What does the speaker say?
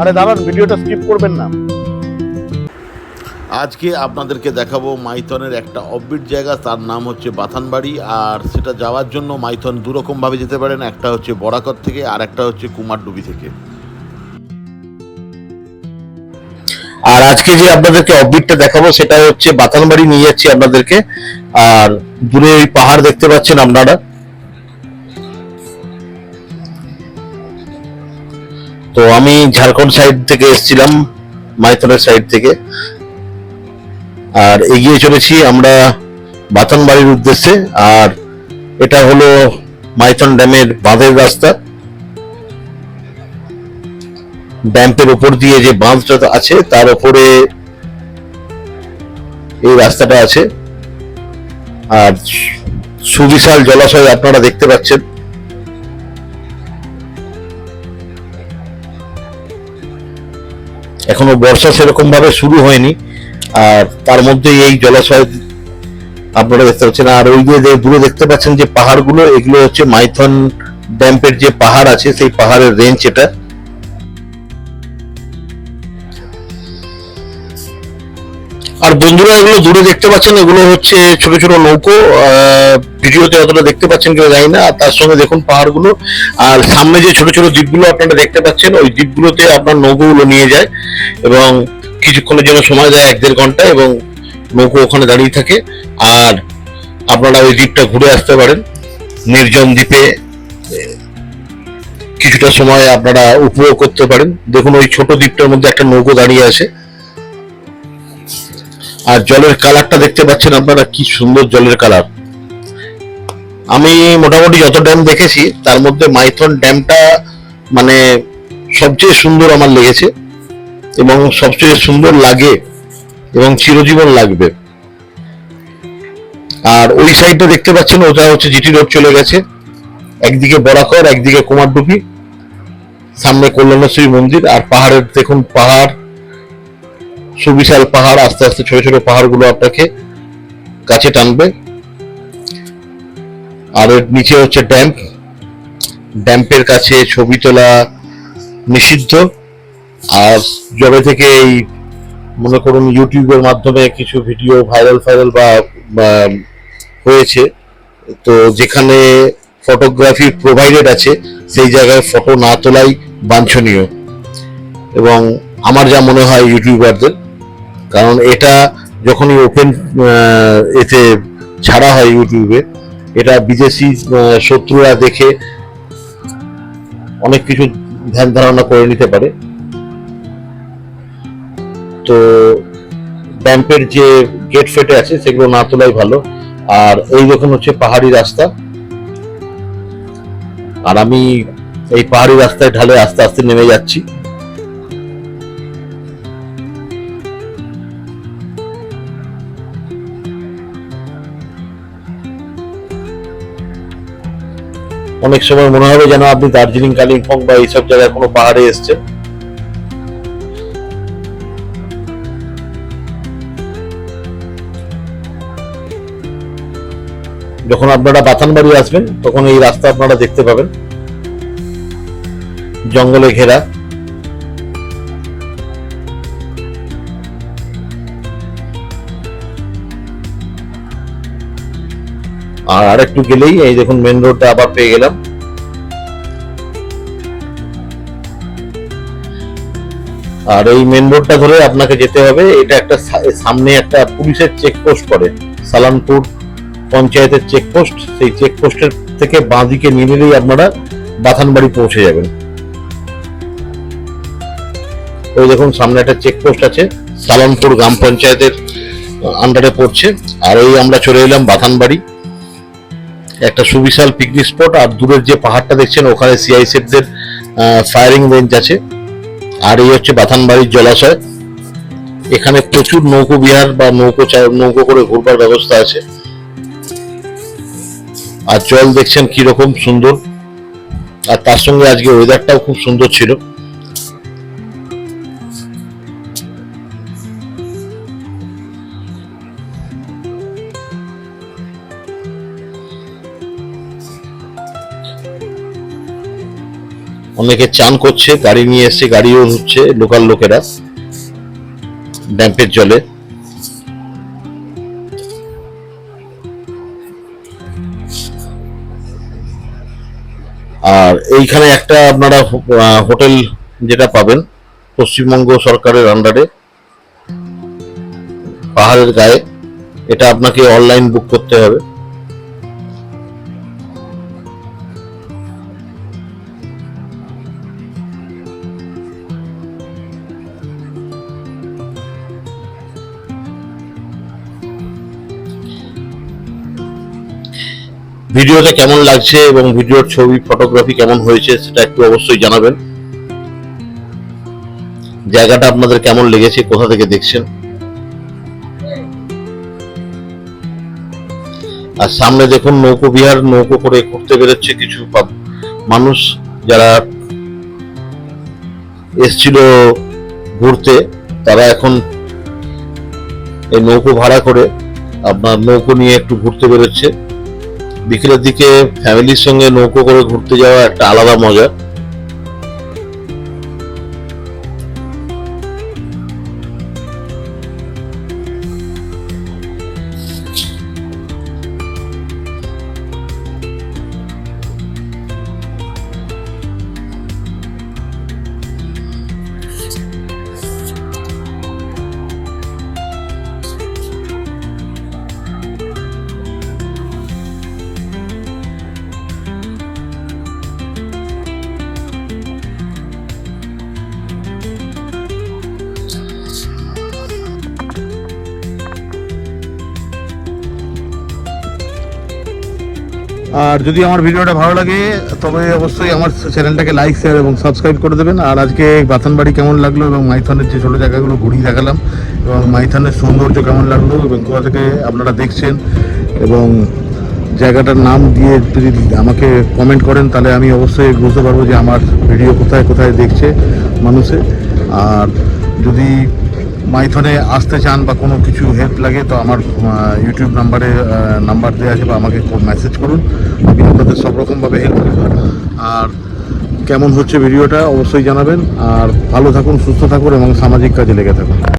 আরে দাঁড়ান ভিডিওটা স্কিপ করবেন না। আজকে আপনাদেরকে দেখাবো মাইথনের একটা অববিট জায়গা তার নাম হচ্ছে বাথানবাড়ি আর সেটা যাওয়ার জন্য মাইথন দুরকমভাবে যেতে পারেন একটা হচ্ছে বরাকর থেকে আর একটা হচ্ছে কুমারডুবি থেকে। আর আজকে যে আপনাদেরকে অববিটটা দেখাবো সেটা হচ্ছে বাতানবাড়ি নিয়ে যাচ্ছি আপনাদেরকে। আর দূরে ওই পাহাড় দেখতে পাচ্ছেন আপনারা। তো আমি ঝাড়খণ্ড সাইড থেকে এসেছিলাম, মাইথনের সাইড থেকে। আর এগিয়ে চলেছি আমরা বাতানবাড়ির উদ্দেশ্যে, আর এটা হলো মাইথন ড্যামের বাঁধের রাস্তা। ড্যাম্পের উপর দিয়ে যে বাঁধটা আছে, তার উপরে এই রাস্তাটা আছে। আর সুবিশাল জলাশয় আপনারা দেখতে পাচ্ছেন। এখনও বর্ষা সেরকম ভাবে শুরু হয়নি। আর তার মধ্যে এই জলাশয় আপনারা দেখতে পাচ্ছেন, আর ওই যে দূরে দেখতে পাচ্ছেন যে পাহাড়গুলো, এগুলো হচ্ছে মাইথন ড্যাম্পের যে পাহাড় আছে, সেই পাহাড়ের রেঞ্জ এটা। বন্ধুরা, এগুলো দূরে দেখতে পাচ্ছেন, এগুলো হচ্ছে ছোট ছোট নৌকো। ভিডিওতে অতটা দেখতে পাচ্ছেন কেউ জানি না, আর তার সঙ্গে দেখুন পাহাড়গুলো। আর সামনে যে ছোট ছোট দ্বীপগুলো আপনারা দেখতে পাচ্ছেন, ওই দ্বীপগুলোতে আপনার নৌকোগুলো নিয়ে যায় এবং কিছুক্ষণের জন্য সময় দেয়, এক দেড় ঘণ্টা, এবং নৌকো ওখানে দাঁড়িয়ে থাকে। আর আপনারা ওই দ্বীপটা ঘুরে আসতে পারেন। নির্জন দ্বীপে কিছুটা সময় আপনারা উপভোগ করতে পারেন। দেখুন, ওই ছোট দ্বীপটার মধ্যে একটা নৌকো দাঁড়িয়ে আছে। আর জলের কালারটা দেখতে পাচ্ছেন আপনারা, কি সুন্দর জলের কালার। আমি মোটামুটি যত ড্যাম দেখেছি, তার মধ্যে মাইথন ড্যামটা মানে সবচেয়ে সুন্দর আমার লেগেছে এবং সবচেয়ে সুন্দর লাগে এবং চিরজীবন লাগবে। আর ওই সাইডটা দেখতে পাচ্ছেন, ওটা হচ্ছে জিটি রোড চলে গেছে। একদিকে বরাকর, একদিকে কুমারডুপি সামনে কল্যাণেশ্বরী মন্দির, আর পাহাড়ের, দেখুন পাহাড় সুবিশাল পাহাড়, আস্তে আস্তে ছোট ছোট পাহাড়গুলো আপনাকে কাছে টানবে। আর এর নিচে হচ্ছে ড্যাম্প। ড্যাম্পের কাছে ছবি তোলা নিষিদ্ধ। আর যবে থেকে এই, মনে করুন, ইউটিউবের মাধ্যমে কিছু ভিডিও ভাইরাল ফাইরাল বা বা, হয়েছে, তো যেখানে ফটোগ্রাফি প্রোভাইডেড আছে, সেই জায়গায় ফটো না তোলাই বাঞ্ছনীয়। এবং আমার যা মনে হয় ইউটিউবারদের কারণ এটা যখনই ওপেন এতে ছাড়া হয় ইউটিউবে, এটা বিদেশি শত্রুরা দেখে অনেক কিছু ধ্যান ধারণা করে নিতে পারে। তো ড্যাম্পের যে গেট ফেটে আছে, সেগুলো না তোলাই ভালো। আর এই দেখুন হচ্ছে পাহাড়ি রাস্তা। আর আমি এই পাহাড়ি রাস্তায় ঢালে আস্তে আস্তে নেমে যাচ্ছি। অনেক সময় মনে হবে যেন আপনি দার্জিলিং, কালিম্পং বা এইসব জায়গায় কোনো পাহাড়ে এসছেন। যখন আপনারা বাতানবাড়ি আসবেন, তখন এই রাস্তা আপনারা দেখতে পাবেন। জঙ্গলে ঘেরা। আর আরেকটু গেলেই এই দেখুন মেন রোডটা আবার পেয়ে গেলাম। আর এই মেন রোডটা ধরে আপনাকে যেতে হবে, এটা একটা সামনে একটা পুলিশের চেকপোস্ট পড়ে, সালানপুর পঞ্চায়েতের চেকপোস্ট সেই চেকপোস্টের থেকে বাঁদিকে নিয়ে নিলেই আপনারা বাথানবাড়ি পৌঁছে যাবেন। ওই দেখুন সামনে একটা চেকপোস্ট আছে, সালানপুর গ্রাম পঞ্চায়েতের আন্ডারে পড়ছে। আর এই আমরা চলে এলাম বাথানবাড়ি। একটা সুবিশাল পিকনিক স্পট আর দূরের যে পাহাড়টা দেখছেন, ওখানে সিআইসেফদের ফায়ারিং রেঞ্জ আছে। আর এই হচ্ছে বাথানবাড়ির জলাশয়। এখানে প্রচুর নৌকো বিহার বা নৌকো নৌকো করে ঘুরবার ব্যবস্থা আছে। আর জল দেখছেন কীরকম সুন্দর। আর তার সঙ্গে আজকে ওয়েদারটাও খুব সুন্দর ছিল। অনেকে চান করছে, গাড়ি নিয়ে এসছে গাড়িও হচ্ছে লোকাল লোকেরা ড্যাম্পের জলে। আর এইখানে একটা আপনারা হোটেল যেটা পাবেন, পশ্চিমবঙ্গ সরকারের আন্ডারে পাহাড়ের গায়ে। এটা আপনাকে অনলাইন বুক করতে হবে। ভিডিওটা কেমন লাগছে এবং ভিডিওর ছবি ফটোগ্রাফি কেমন হয়েছে সেটা একটু অবশ্যই জানাবেন। জায়গাটা আপনাদের কেমন লেগেছে, কোথা থেকে দেখছেন? আর সামনে দেখুন, নৌকো, বিহার নৌকো করে ঘুরতে বেরোচ্ছে কিছু মানুষ যারা এসছিল ঘুরতে, তারা এখন এই নৌকো ভাড়া করে, আপনার নৌকো নিয়ে একটু ঘুরতে বেরোচ্ছে। বিকেলের দিকে ফ্যামিলির সঙ্গে নৌকো করে ঘুরতে যাওয়া একটা আলাদা মজা। আর যদি আমার ভিডিওটা ভালো লাগে, তবে অবশ্যই আমার চ্যানেলটাকে লাইক শেয়ার এবং সাবস্ক্রাইব করে দেবেন। আর আজকে বাতানবাড়ি কেমন লাগল এবং মাইথনের যে ছোটো জায়গাগুলো ঘুরিয়ে দেখালাম, এবং মাইথনের সৌন্দর্য কেমন লাগল এবং কোথা থেকে আপনারা দেখছেন, এবং জায়গাটার নাম দিয়ে যদি আমাকে কমেন্ট করেন, তাহলে আমি অবশ্যই বুঝতে পারব যে আমার ভিডিও কোথায় কোথায় দেখছে মানুষে। আর যদি মাইথনে আসতে চান বা কোনো কিছু হেল্প লাগে, তো আমার ইউটিউব নাম্বারে নাম্বার দেওয়া আছে বা আমাকে মেসেজ করুন। আমি আপনাদের সব রকমভাবে হেল্প করব। আর কেমন হচ্ছে ভিডিওটা অবশ্যই জানাবেন। আর ভালো থাকুন, সুস্থ থাকুন এবং সামাজিক কাজে লেগে থাকুন।